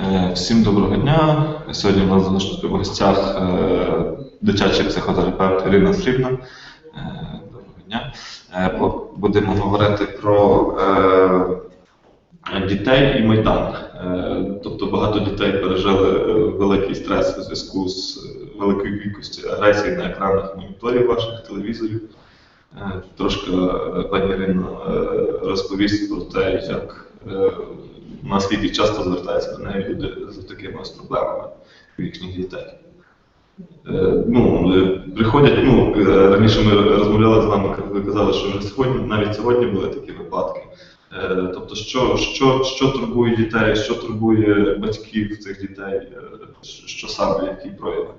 Е, Всім доброго дня. Сьогодні у нас в гостях е, дитячий психотерапевт Ірина Срібна. Е, Доброго дня. Будемо говорити про дітей і Майдан. Тобто багато дітей пережили великий стрес у зв'язку з великою кількістю агресії на екранах моніторів ваших телевізорів. Трошки пані Ірина розповість про те, як е, наскільки часто звертаються до неї люди з такими ось проблемами у їхніх дітей. Е, Ну, приходять, ну, раніше ми розмовляли з вами, ви казали, що вже сьогодні, навіть сьогодні були такі випадки. Е, Тобто, що, що, що турбує дітей, що турбує батьків цих дітей, що саме, які прояви?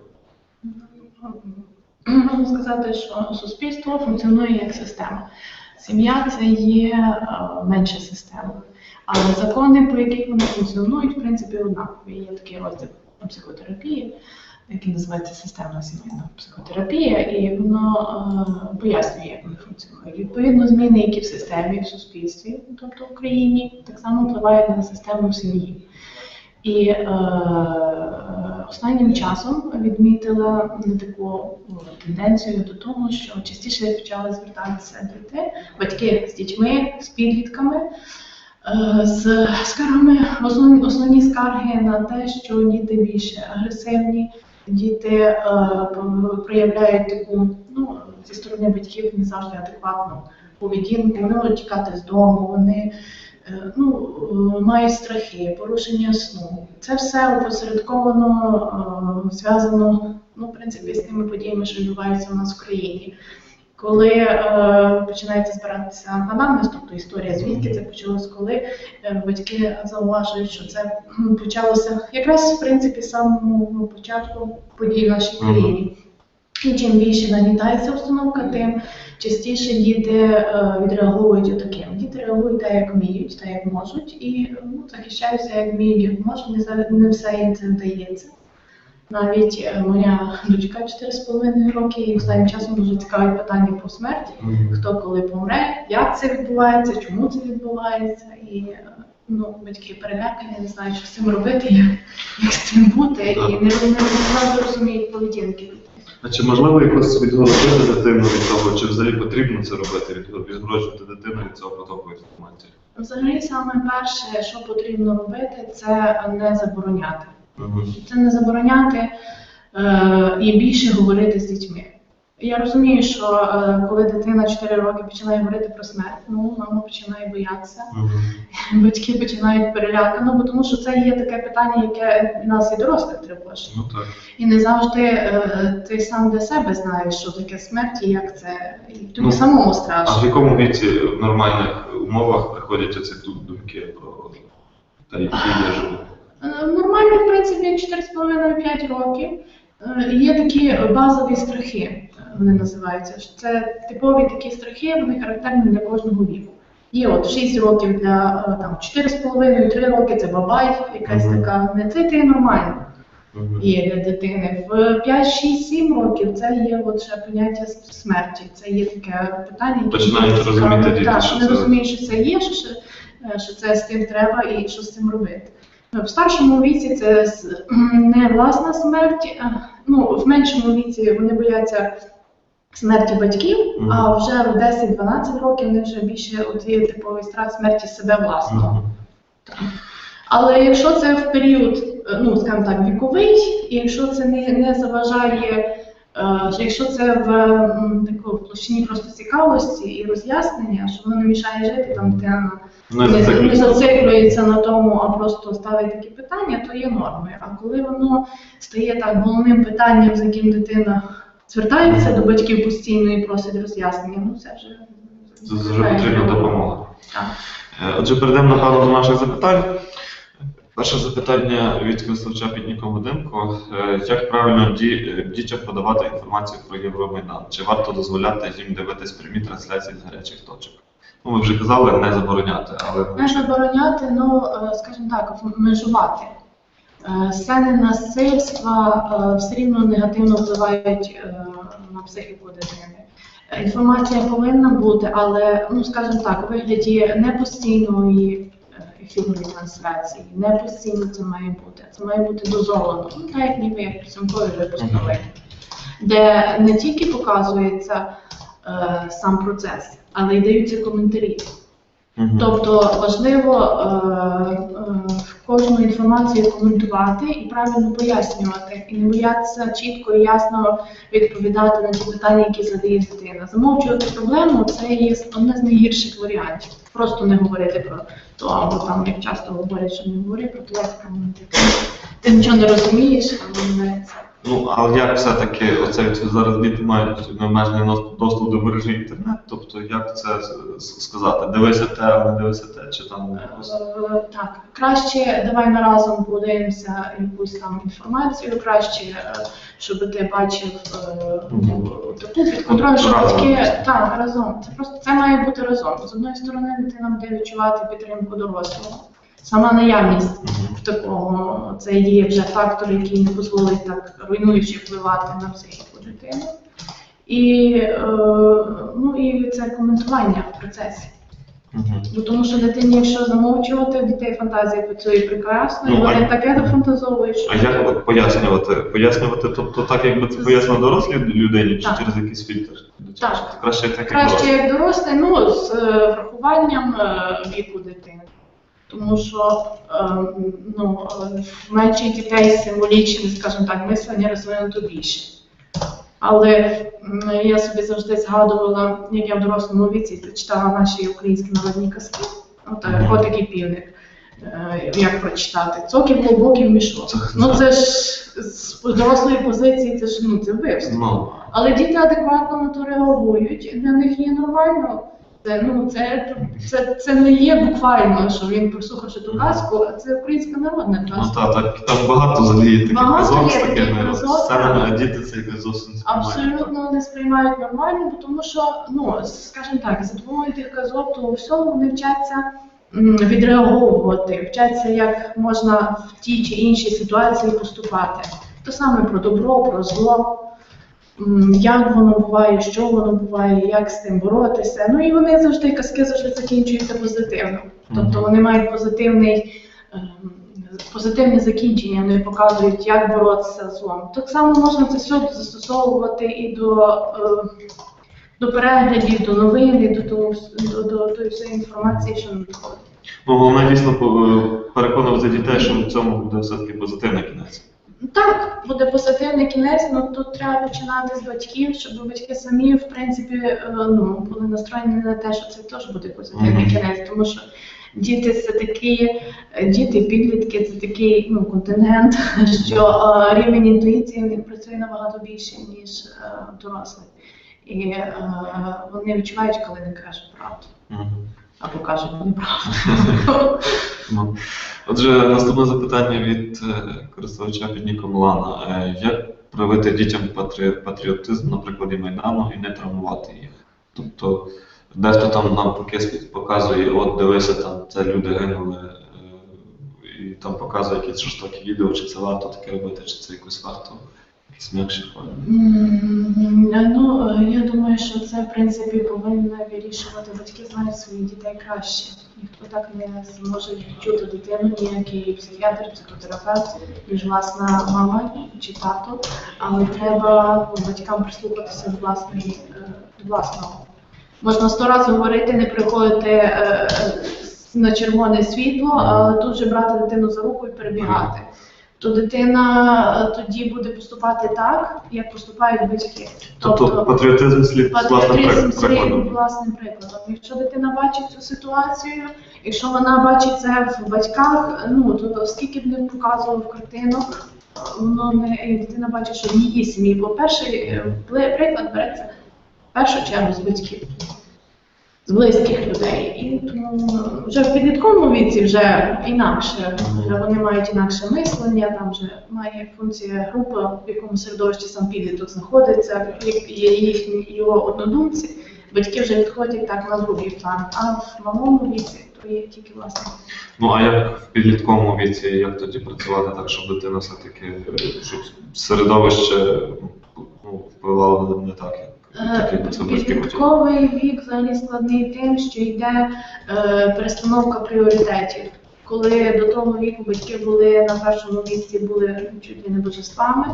Можна сказати, що суспільство функціонує як система. Сім'я це є менша система. Але закони, по яких вони функціонують, в принципі, однакові. Є такий розділ психотерапії, який називається системна сімейна психотерапія, і воно е, пояснює, як вони функціонують. Відповідно, зміни, які в системі, в суспільстві, тобто в Україні, так само впливають на систему в сім'ї. І е, останнім часом відмітила таку ну, тенденцію до того, що частіше почали звертатися діти, батьки з дітьми, з підлітками, з скаргами. Основні, основні скарги на те, що діти більше агресивні, діти е, проявляють таку ну, зі сторони батьків не завжди адекватну поведінку, вони можуть тікати з дому, вони е, ну, е, мають страхи, порушення сну. Це все опосередковано е, зв'язано ну, в принципі, з тими подіями, що відбуваються у нас в країні. Коли е, починається збиратися анамнез, тобто історія, звідки це почалось, коли е, батьки зауважують, що це почалося якраз в принципі з самого початку подій в нашій країні. І чим більше нагнітається установка, тим частіше діти е, відреагують отаким. Діти реагують так, як вміють, так як можуть, і ну, захищаються як вміють, як можуть. Не, не все їм це вдається. Навіть е, моя дочка 4,5 роки, і останнім часом дуже цікаві питання про смерть. Хто коли помре, як це відбувається, чому це відбувається, і е, ну, батьки перелякані, не знають, що з цим робити, як, як з цим бути, і не, не, не розуміють поведінки. А чи можливо якось відгородити дитину від того, чи взагалі потрібно це робити, від- відгороджувати дитину від цього потоку інформації? Взагалі, саме перше, що потрібно робити, це не забороняти. Це не забороняти е, і більше говорити з дітьми. Я розумію, що е, коли дитина 4 роки починає говорити про смерть, ну мама починає боятися, батьки починають перелякано, бо тому що це є таке питання, яке нас і дорослих тривожить. Ну так. І не завжди е, ти сам для себе знаєш, що таке смерть і як це. І тобі Ну, самому А в якому віці в нормальних умовах приходять оці думки про те, які є живі? Е, Нормально, в принципі, 4,5-5 років. Е, Є такі базові страхи, е, вони називаються. Це типові такі страхи, вони характерні для кожного віку. Є от 6 років для там 4,5-3 роки це бабай, якась Мгм. така. Не це ти нормально. Є для дитини. В 5-6-7 років це є от ще поняття смерті. Це є таке питання, яке Починають розуміти діти, Так, що це- розуміють, що це є, що, що це з тим треба і що з цим робити. В старшому віці це не власна смерть, ну в меншому віці вони бояться смерті батьків, а вже в 10-12 років вони вже більше є типовий страх смерті себе власного. Мгм. Але якщо це в період, е, ну скажімо так, віковий, і якщо це не, не заважає, якщо це в таку в площині просто цікавості і роз'яснення, що воно не мішає жити, там дитина Ну, не, не зациклюється на тому, а просто ставить такі питання, то є нормою. А коли воно стає так головним питанням, з яким дитина звертається до батьків постійно і просить роз'яснення, ну це вже Це вже потрібна допомога. Так. Е, Отже, перейдемо напевно до наших запитань. Перше запитання від користувача підніком будинку. Е, Як правильно е, дітям подавати інформацію про Євромайдан? Чи варто дозволяти їм дивитись прямі трансляції з гарячих точок? Ну, ми вже казали, не забороняти, але Не забороняти, ну, е, скажімо так, межувати. Сцени насильства все рівно негативно впливають на психіку дитини. Інформація повинна бути, але, ну, скажімо так, у вигляді не е, трансляції. Не постійно це має бути. Це має бути дозовано. Ну, так як ніби як підсумкові випуск новин, де не тільки показується е, сам процес, але й даються коментарі. Тобто важливо е, е, кожну інформацію коментувати і правильно пояснювати, і не боятися чітко і ясно відповідати на ті питання, які задає дитина. Замовчувати проблему це є одне з найгірших варіантів. Просто не говорити про то, або там як часто говорять, що не говори про то, як там ти, ти нічого не розумієш, а не це. Ну, але як все-таки оце зараз діти мають необмежений доступ до мережі інтернету? Тобто, як це сказати? Дивися те, а не дивися те, чи там якось. Е, Так, краще давай ми разом подивимося якусь там інформацію, краще, е, щоб ти бачив е, таку підконтроль, що Разом. батьки так, разом. Це просто це має бути разом. З одної сторони, дитина буде відчувати підтримку дорослого. Сама наявність такого це є вже фактор, який не дозволить так руйнуючи впливати на психіку дитини. І, е, ну, і це коментування в процесі. Ну, тому що дитині, якщо замовчувати, дітей фантазія працює прекрасно, і Ну, вони а- таке дофантазовують, що А як от пояснювати? Пояснювати, тобто так, якби це пояснив дорослій людині, чи Так. через якийсь фільтр? Так. Краще так, як краще як дорослий, ну з е, врахуванням е, віку дитини. Тому що е, ну, е, в менших дітей символічне, скажімо так, мислення розвинуто більше. Але я собі завжди згадувала, як я в дорослому віці читала наші українські народні казки. От е, котик і півник. Е, Як прочитати? Цоків глибокий мішок. Ну це ж з дорослої позиції, це ж ну це вбивство. Ну, Але діти адекватно на то реагують, для них є нормально. Це, ну, це, це, це не є буквально, що він прослухавши ту казку, а це українська народна ну казка. так, так, там багато взагалі є таких Багато казок з такими а діти це якось зовсім не. Абсолютно не сприймають нормально, тому що, ну, скажімо так, за допомогою тих казок, то у всьому вони вчаться м, відреаговувати, вчаться, як можна в тій чи іншій ситуації поступати. То саме про добро, про зло, як воно буває, що воно буває, як з тим боротися. Ну і вони завжди казки завжди закінчуються позитивно. Тобто вони мають позитивний. ем, Позитивне закінчення, вони показують, як боротися з злом. Так само можна це все застосовувати і до, е, до переглядів, до новин, і до, вс- до, до, тої всієї інформації, що надходить. Ну, головне дійсно переконувати дітей, що в цьому буде все-таки позитивний кінець. Так, буде позитивний кінець, але тут треба починати з батьків, щоб батьки самі, в принципі, е, ну, були настроєні на те, що це теж буде позитивний Мгм. кінець, тому що діти це такі, е, діти, підлітки це такий ну, контингент, що е, рівень інтуїції в них працює набагато більше, ніж дорослих. І вони відчувають, коли не кажуть правду. Мгм. Або кажуть неправду. Ну, Отже, наступне запитання від е, користувача під ніком Лана. Е, Як проявити дітям патріотизм на прикладі Майдану і не травмувати їх? Тобто, дехто там спі- показує, от дивися, там це люди гинули, е, і там показує якісь жорстокі відео, чи це варто таке робити, чи це якось варто якісь м'якші форми. Ну, е, я думаю, що це в принципі повинні вирішувати батьки знають своїх дітей краще. Ніхто так не зможе відчути дитину, ніякий психіатр, психотерапевт, ніж власна мама чи тато. Але треба ну, батькам прислухатися до власної е, власного. Можна сто разів говорити, не приходити е, е, на червоне світло, але тут же брати дитину за руку і перебігати то дитина е, тоді буде поступати так, як поступають батьки. Тобто патріотизм слід патріотизм слід прикладом. власним прикладом. Якщо дитина бачить цю ситуацію, якщо вона бачить це в батьках, ну то скільки б не показував картину, воно не дитина бачить, що в її сім'ї, бо перший е, приклад береться в першу чергу з батьків. З близьких людей. І тому вже в підлітковому віці вже інакше. Вже вони мають інакше мислення, там вже має функція групи, в якому середовищі сам підліток знаходиться, є їхні його однодумці. Батьки вже відходять так на другий план. А в малому віці то є тільки власне. Ну а як в підлітковому віці, як тоді працювати так, щоб дитина все-таки щоб середовище ну, впливало не так, хотіли? Підлітковий вік взагалі складний тим, що йде е, перестановка пріоритетів. коли до того віку батьки були на першому місці, були чуть не божествами,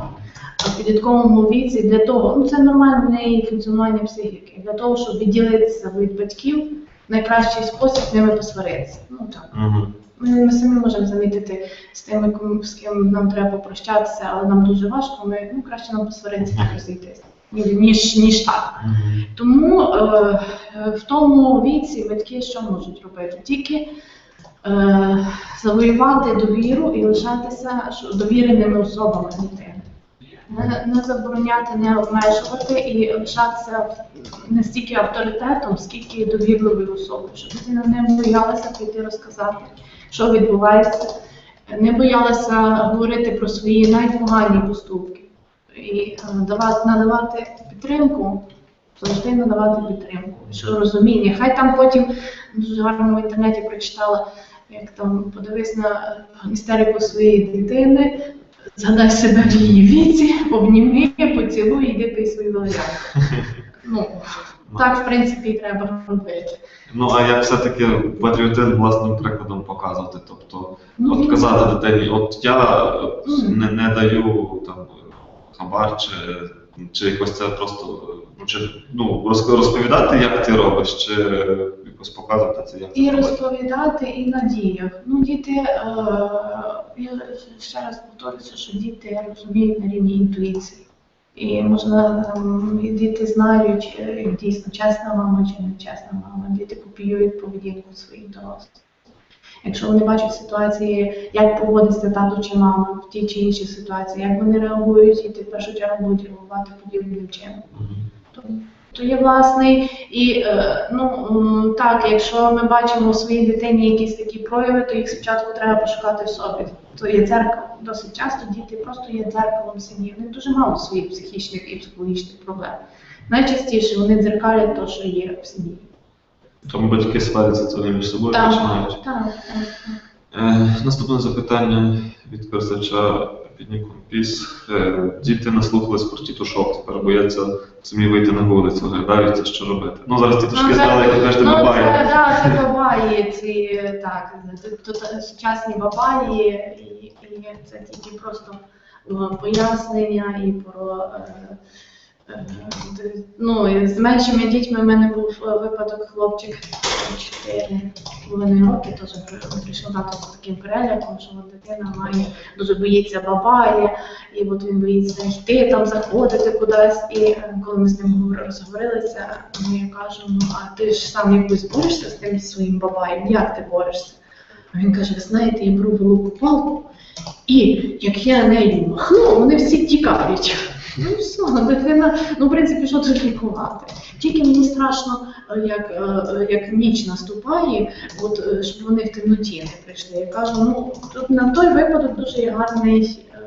а в підлітковому віці для того, ну це нормальне функціонування психіки, для того, щоб відділитися від батьків, найкращий спосіб з ними посваритися. Ну так. Ми, ми самі можемо замітити з тими, з ким нам треба попрощатися, але нам дуже важко, ми ну, краще нам посваритися розійтися, ніж, ніж так. Мгм. Тому е, е, в тому віці батьки що можуть робити? Тільки е, завоювати довіру і лишатися довіреними особами дитини. Не, не забороняти, не обмежувати і лишатися не стільки авторитетом, скільки довірливою особою, щоб дитина не боялася прийти розказати, що відбувається, не боялася говорити про свої найпогані поступки і е, надавати підтримку, завжди надавати підтримку, що розуміння. Хай там потім дуже гарно в інтернеті прочитала, як там подивись на істерику своєї дитини, згадай себе в її віці, обніми, поцілуй, іди пий свою. Ну, так, в принципі, і треба робити. Ну а як все-таки патріотизм власним прикладом показувати? Тобто, Ну, от казати дитині, от я не, не даю там хабар, чи, чи якось це просто чи, ну, розповідати, як ти робиш, чи якось показувати це, як І розповідати, і на діях. Ну, діти, е, я ще раз повторюся, що діти розуміють на рівні інтуїції. І можна і діти знають, е, дійсно чесна мама чи не чесна мама. Діти копіюють поведінку своїх дорослих. Якщо вони бачать ситуації, як поводиться тато чи мама в тій чи іншій ситуації, як вони реагують, діти в першу чергу будуть реагувати подібним чином. То, то є власний. І е, ну так, якщо ми бачимо в своїй дитині якісь такі прояви, то їх спочатку треба пошукати в собі. То є дзеркало. Досить часто діти просто є дзеркалом сім'ї. Вони дуже мало своїх психічних і психологічних проблем. Найчастіше вони дзеркалять те, що є в сім'ї. Тому батьки сваряться це між собою Так, починають. так, так. Е, наступне запитання від користувача підніком Піс. Е, діти наслухались про тітушок, тепер бояться самі вийти на вулицю, гайдаються, що робити. Ну зараз тітушки Ну, стали, як кажете, Ну, бабає. да, це бабаї, ці так, тут сучасні бабаї, і, і це тільки просто е, пояснення і про. е, Ну, з меншими дітьми в мене був е, випадок хлопчик 4,5 роки, теж прийшов тато з таким переляком, що дитина має дуже боїться бабаї, і от він боїться йти там, заходити кудись. І е, коли ми з ним розговорилися, кажу, ну а ти ж сам якось борешся з тим своїм бабаєм, як ти борешся? А він каже, ви знаєте, я беру велику палку, і як я нею махну, вони всі тікають. Ну і все, дитина, ну в принципі, що тут лікувати? Тільки мені страшно, е, як, е, як ніч наступає, от е, щоб вони в темноті не прийшли. Я кажу, ну тут на той випадок дуже є гарний е,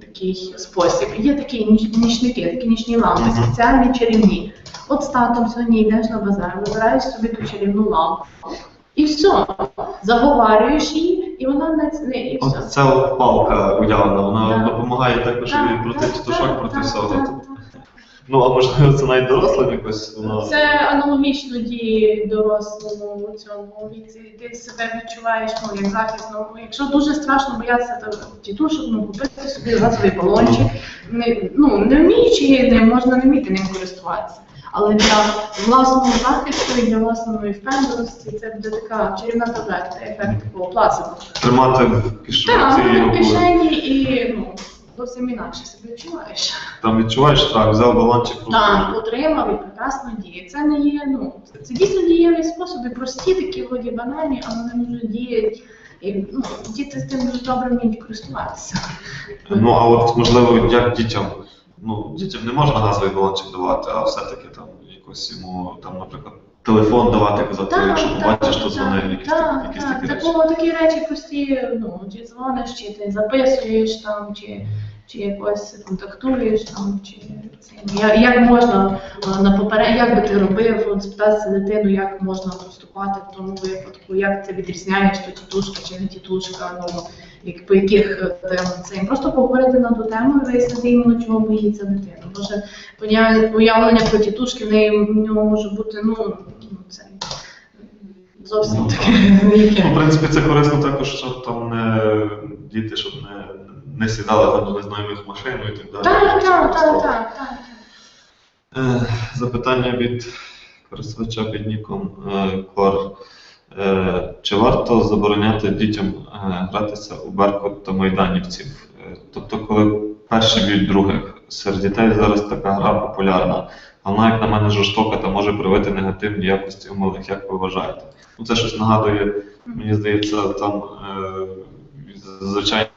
такий спосіб. Є такі ніч- нічники, такі нічні лампи, спеціальні чарівні. От з татом сьогодні йдеш на базар, вибираєш собі ту чарівну лампу. І все, заговарюєш її, і вона не, не і все. От ця от палка уявна, вона Так. допомагає також і проти так, так, проти так, всього. так, так. Ну а можливо це навіть дорослим якось воно. Це аналогічно діє дорослому цьому віці. Ти себе відчуваєш ну, як захисно. Якщо дуже страшно боятися то тітушок, ну купити собі газовий балончик. Не, ну, не вміючи ним, можна не вміти ним користуватися. Але для власного захисту і для власної впевненості це буде така чарівна таблетка, ефект такого плацебо. Тримати в кишені Так, в кишені і ну, зовсім інакше себе відчуваєш. Там відчуваєш так, взяв балончик просто. Так, отримав і прекрасно діє. Це не є, ну, це, це дійсно дієві способи, прості, такі вроді банальні, але вони дуже діють. І, ну, діти з тим дуже добре вміють користуватися. Ну а от можливо, як дітям. Ну, дітям не можна газовий балончик давати, а все-таки там якось йому там, наприклад, телефон давати, казати, якщо побачиш, то дзвони, якісь, так, якісь так. такі Це речі. такі речі прості, ну, чи дзвониш, чи ти записуєш там, чи, чи якось контактуєш там, чи це. Як, як можна на поперед, як би ти робив, от спитатися дитину, як можна поступати в тому випадку, як це відрізняєш, то тітушка чи не тітушка, ну, по яких е, це. Просто поговорити на ту тему і вияснити іменно, чого боїться дитина. Може, уявлення про тітушки в неї в нього може бути, ну, ну, це зовсім Ну, таке Ну, в принципі, це корисно також, щоб там не діти, щоб не, не сідали там до незнайомих машин і так далі. Так, так, так, так, так. Е, Запитання від користувача під ніком е, Кор. Е, Чи варто забороняти дітям е, гратися у Беркут та майданівців? Е, Тобто, коли перші б'ють других, серед дітей зараз така гра популярна, вона, як на мене, жорстока та може проявити негативні якості у малих. Як ви вважаєте? Ну, це щось нагадує, мені здається, там звичайно